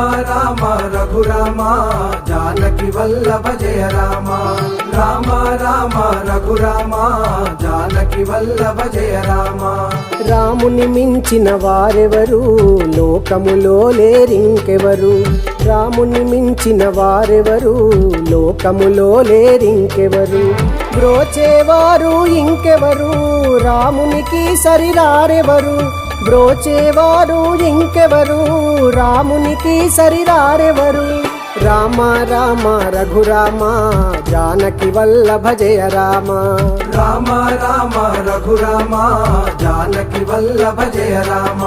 రామ రఘురామ జానకి వల్లభ జయ రామ. రామ రామ రఘురామ జానకి వల్లభ జయ రామ. రాముని మించిన వారెవరు? లోకములో లేరింకెవరు? రాముని మించిన వారెవరు? లోకములో లేరింకెవరు? బ్రోచేవారు ఇంకెవరు? రామునికి సరిరారెవరు? బ్రోచేవారు ఇంకెవరు? రామునికి సరిరారెవరు? రామ రామ రఘురామ జానకి వల్లభ జయ రామ రామ రామ రఘురామ జానకి వల్లభ జయ రామ